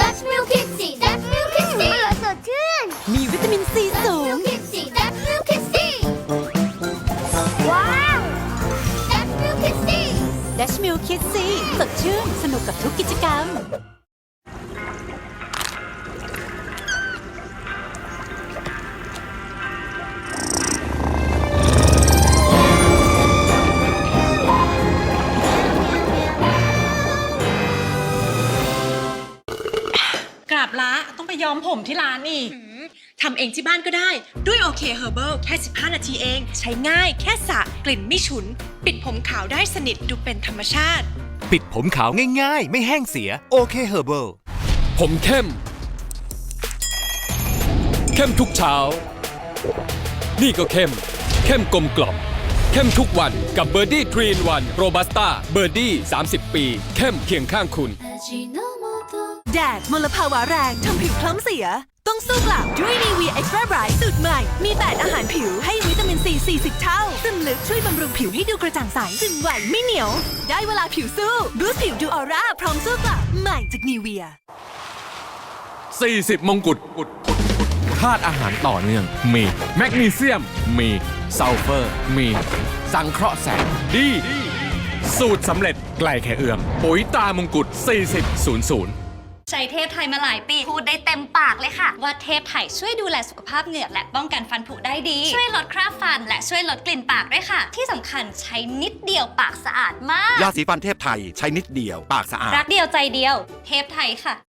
That's Milk Kissy That's Milk Kissy อร่อยสดชื่น มีวิตามินซีสูง Milk Kissy That's Milk Kissy ว้าว That's Milk Kissy ดัชมิลคิดซีสดชื่นสนุกกับทุกกิจกรรม บละต้องไปย้อมผมที่ร้านอีก ทำเองที่บ้านก็ได้ ด้วยโอเคเฮอร์เบิลแค่ 15 นาทีเอง ใช้ง่ายแค่สระกลิ่นไม่ฉุน ปิดผมขาวได้สนิทดูเป็นธรรมชาติ ปิดผมขาวง่ายๆ ไม่แห้งเสียโอเคเฮอร์เบิลผมเข้ม เข้มทุกเช้า นี่ก็เข้ม เข้มกลมกล่อมเข้มทุกวันกับเบอร์ดี้ทรีนวันโรบัสต้าเบอร์ดี้ 30 ปี เข้มเคียงข้างคุณ แดดมลภาวะแรงทำผิวคล้ำเสีย ต้องสู้กลับด้วยนีวีเอ็กซ์ตร้าไบรท์สูตรใหม่ มี8อาหารผิวให้วิตามินซี 40 เท่า ซึมลึกช่วยบำรุงผิวให้ดูกระจ่างใส ซึมไหวไม่เหนียว ได้เวลาผิวสู้บูสต์ผิวดูออร่าพร้อมสู้กลับใหม่จากนีเวีย40 มงกุฎธาตุอาหารต่อเนื่อง มีแมกนีเซียม มีซัลเฟอร์ มี สังเคราะห์แสงดี สูตรสำเร็จไกลแค่เอื้อมปุ๋ยตามงกุฎ40 00 ใช้เทพไทยมาหลายปีพูดได้เต็มปากเลยค่ะ ว่าเทพไทยช่วยดูแลสุขภาพเหงือกและป้องกันฟันผุได้ดี ช่วยลดคราบฟัน และช่วยลดกลิ่นปากด้วยค่ะ ที่สำคัญใช้นิดเดียวปากสะอาดมาก ยาสีฟันเทพไทยใช้นิดเดียวปากสะอาด รักเดียวใจเดียว เทพไทยค่ะ